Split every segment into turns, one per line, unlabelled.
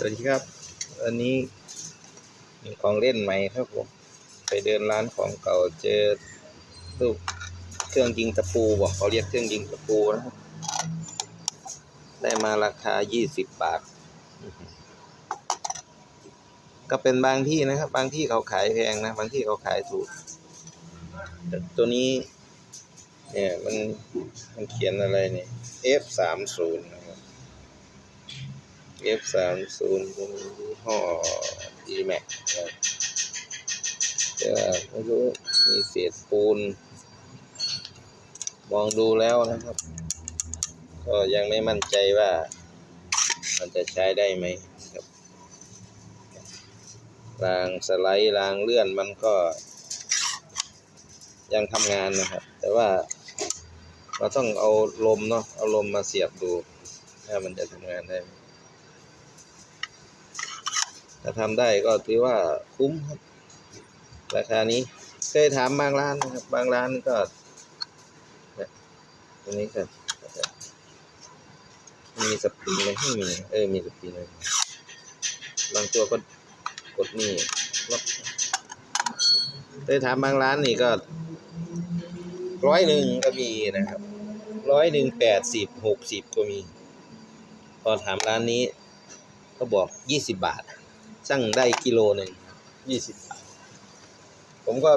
สวัสดีครับอันนี้มีของเล่นใหม่ครับผม ไปเดินร้านของเก่าเจอลูกเครื่องยิงตะปูบอกเขาเรียกเครื่องยิงตะปูนะครับ ได้มาราคา 20 บาท ก็เป็นบางที่นะครับ บางที่เขาขายแพงนะ บางที่เขาขายถูก ตัวนี้ เนี่ยมันมันเขียนอะไรเนี่ยนย์ F สามศูนย์เป็นยี่อ D Max ครับแต่ว่าไม่รู้มีเศษปูน มองดูแล้วนะครับ ก็ยังไม่มั่นใจว่ามันจะใช้ได้ไหมครับรางสไลด์รางเลื่อนมันก็ ยังทำงานนะครับ แต่ว่าเราต้องเอาลมเนาะเอาลมมาเสียบดู ถ้ามันจะทำงานได้ไหม ถ้าทำได้ก็ถือว่าคุ้มครับราคานี้เคยถามบางร้านนะครับ บางร้านก็เนี่ยตรงนี้ครับมีสปริงไหมไม่มีเออมีสปริงเลยบางตัวก็กดนี่ล็อกเคยถามบางร้านนี่ก็ร้อยหนึ่งก็มีนะครับร้อยหนึ่งแปดสิบหกสิบก็มีพอถามร้านนี้ ก็บอกยี่สิบบาท สั่งได้กิโลหนึ่งยี่สิบบาท ผมก็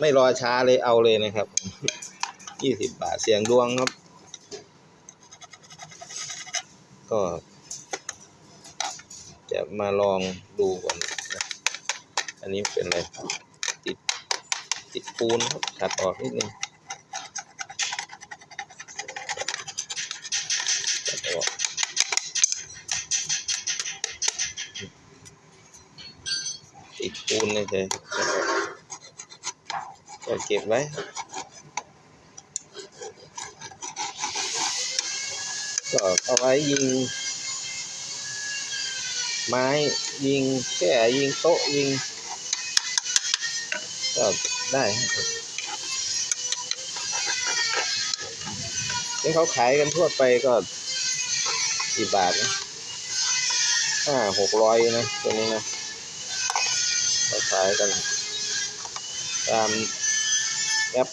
ไม่รอช้าเลยเอาเลยนะครับยี่สิบบาทเสียงดวงครับ ก็ จะมาลองดูก่อนนะอันนี้เป็นอะไรติด ติดปูนครับขัดออกนิดนึงขัดออกติดปู นเลยเฉยขัดออกก็เก็บไว้ก็เอาไว้ยิง ไม้ยิงแค่ยิงโต๊ะยิง ก็ได้ที่เขาขายกันทั่วไปก็กี่บาทนะห้าหกร้อยนะตัวนี้นะ เขาขายกัน ตามแอป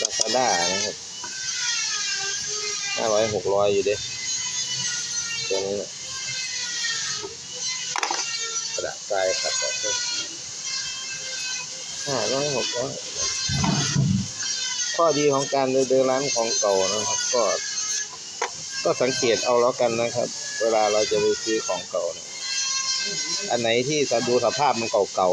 ลาซาด้านะครับห้าร้อยหกร้อยอยู่เด้ตัวนี้นะกระดาษทรายครับออกด้วยห้าร้อยหกร้อยข้อดีของการเดินร้านของเก่านะครับ ก็ ก็สังเกตเอาแล้วกันนะครับ เวลาเราจะไปซื้อของเก่านะ อันไหนที่ดูสภาพมันเก่า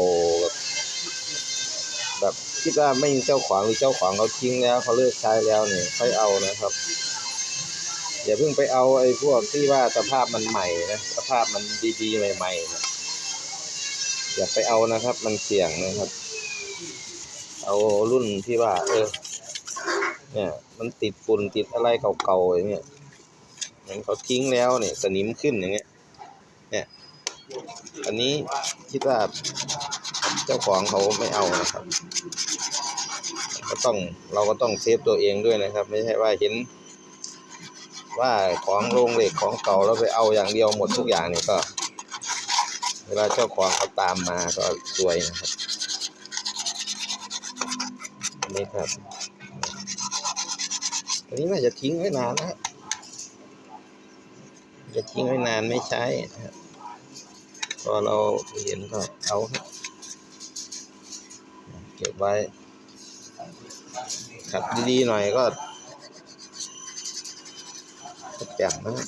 ๆแบบคิดว่าไม่มีเจ้าของหรือเจ้าของเขาทิ้งแล้วเขาเลิกใช้แล้วเนี่ยค่อยเอานะครับอย่าเพิ่งไปเอาไอ้พวกที่ว่าสภาพมันใหม่นะสภาพมันดีๆใหม่ๆนะอย่าไปเอานะครับ มันเสี่ยงนะครับ เอารุ่นที่ว่า เออ เนี่ย มันติดฝุ่นติดอะไรเก่าๆอย่างเงี้ยเหมือนเขาทิ้งแล้วเนี่ยสนิมขึ้นอย่างเงี้ย อันนี้คิดว่าเจ้าของเขาไม่เอานะครับ ก็ต้องเราก็ต้องเซฟตัวเองด้วยนะครับ ไม่ใช่ว่าเห็น ว่าของโรงเหล็กของเก่าแล้วไปเอาอย่างเดียวหมดทุกอย่างเนี่ยก็ เวลาเจ้าของเขาตามมาก็ซวยนะครับนี่ครับอันนี้น่าจะทิ้งไว้นานนะจะทิ้งไว้นานไม่ใช้ครับ พอเราเห็นก็เอาครับเก็บไว้ขัดดีๆหน่อยก็ก็แจ่มนะ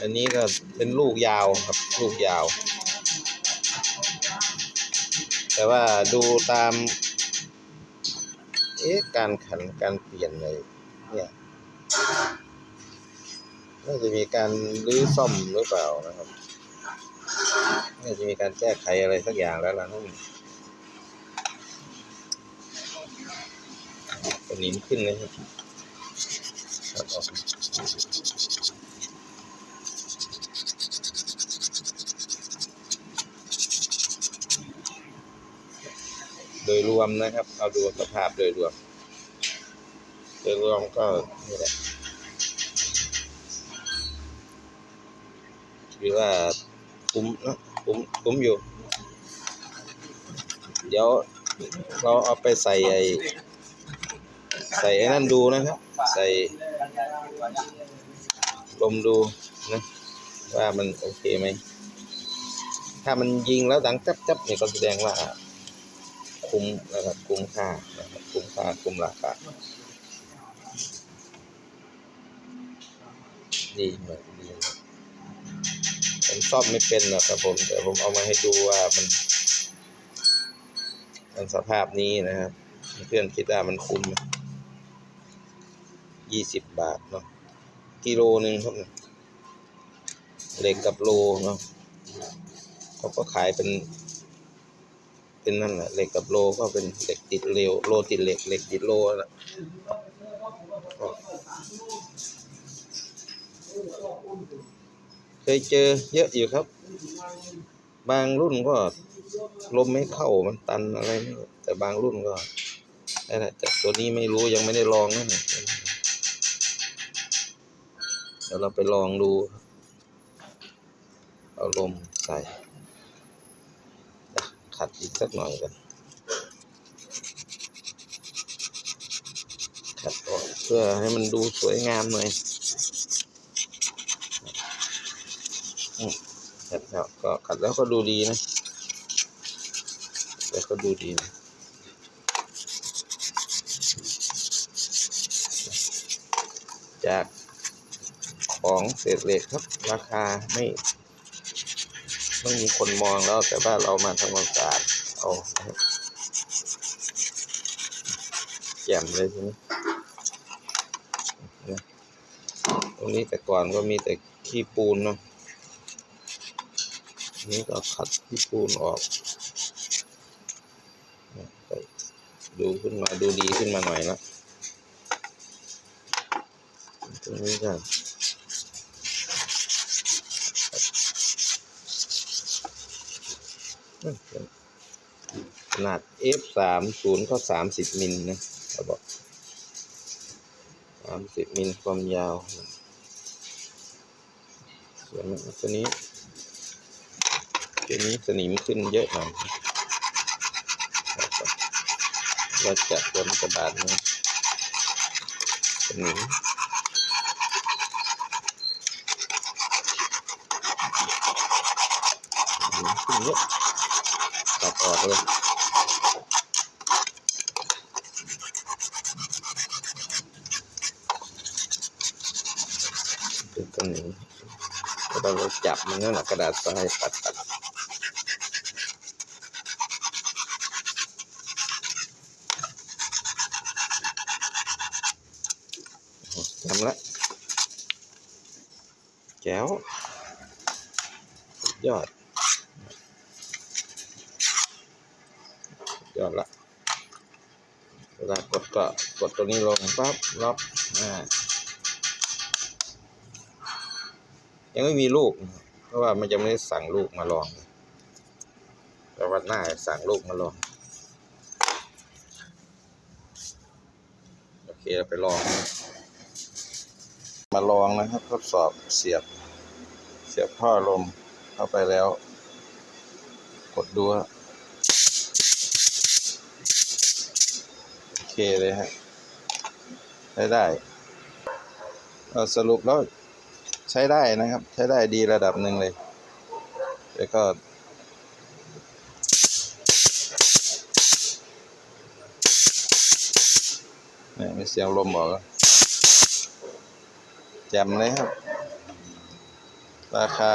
อันนี้ก็เป็นลูกยาวครับ ลูกยาว แต่ว่าดูตาม เอ๊ะ การขันการเปลี่ยนเลย เนี่ยน่าจะมีการรื้อซ่อมหรือเปล่านะครับน่าจะมีการแก้ไขอะไรสักอย่างแล้วล่ะนั่นสนิมขึ้นเลยครับโดยรวมนะครับ เอาดูสภาพโดยรวม โดยรวมก็นี่แหละถือว่าคุ้มนะคุ้มคุ้มอยู่ เดี๋ยวเราเอาไปใส่ไอ้ใส่ไอ้นั่นดูนะครับ ใส่ลมดูนะว่ามันโอเคไหม ถ้ามันยิงแล้วดังจับจับเนี่ยก็แสดงว่าคุ้มนะครับคุ้มค่านะครับคุ้มค่าคุ้มราคา ดีมากดีมากผมซ่อมไม่เป็นหรอกครับผมแต่ผมเอามาให้ดูว่ามันมันสภาพนี้นะครับ เพื่อนคิดว่ามันคุ้มยี่สิบบาทเนาะกิโลหนึ่งครับเนี่ยเหล็กกับโลเนาะเขาก็ขายเป็น เป็นนั่นแหละเหล็กกับโลก็เป็นเหล็กติดเร็วโลติดเหล็กเหล็กติดโลนั่นและก็ เคยเจอเยอะอยู่ครับ บางรุ่นก็ลมไม่เข้ามันตันอะไร แต่บางรุ่นก็นั่นแหละแต่ตัวนี้ไม่รู้ยังไม่ได้ลองนั่นแหละเดี๋ยวเราไปลองดู เอาลมใส่ขัดอีกสักหน่อยกันขัดออกเพื่อให้มันดูสวยงามหน่อยอื มขัดแล้วก็ขัดแล้วก็ดูดีนะแล้วก็ดูดีนะจากของเศษเหล็กครับราคาไม่ไม่มีคนมองแล้วแต่ว่าเรามาทำความสะอาดเอาแจ่มเลยทีนี้นะตรงนี้แต่ก่อนก็มีแต่ขี้ปูนเนาะ นี้ก็ขัดขี้ปูนออก ดูขึ้นมาดูดีขึ้นมาหน่อยละตรงนี้ก็ขนาด f สามศูนย์ก็สามสิบมิลนะเขาบอกสามสิบมิลความยาวส่วนตัวนี้ นี้สนิมขึ้นเยอะหน่อยเราจะบนกระดาษนี้สนิมขึ้นเยอะตัดออกเลยเป็นสนิมเราจับมันนั่นแหละกระดาษทรายปัดปัด ทำละแจ๋วยอดสุดยอดละเวลากดก็กดตัวนี้ลงปั๊บล็อกอ่ายังไม่มีลูก เพราะว่ามันจะไม่ได้สั่งลูกมาลองแต่วันหน้าสั่งลูกมาลอง โอเคเราไปลอง มาลองนะครับ ทดสอบเสียบ เสียบท่อลมเข้าไปแล้ว กดดูโอเคเลยฮะใช้ได้เอ่อสรุปแล้วใช้ได้นะครับ ใช้ได้ดีระดับหนึ่งเลย แล้วก็เนี่ยมีเสียงลมบอกแล้ว แจ่มเลยครับ ราคา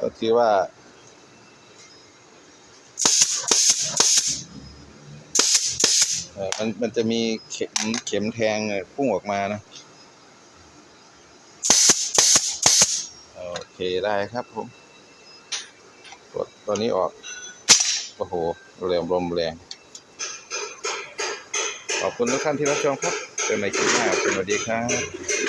ก็คือว่าเออมันมันจะมีเข็มเข็มแทงเนี่ยพุ่งออกมานะ โอเคได้ครับผมกดตัวนี้ออก โอ้โหแรงลมแรง ขอบคุณทุกท่านที่รับชมครับเจอกันใหม่คลิปหน้าสวัสดีครับ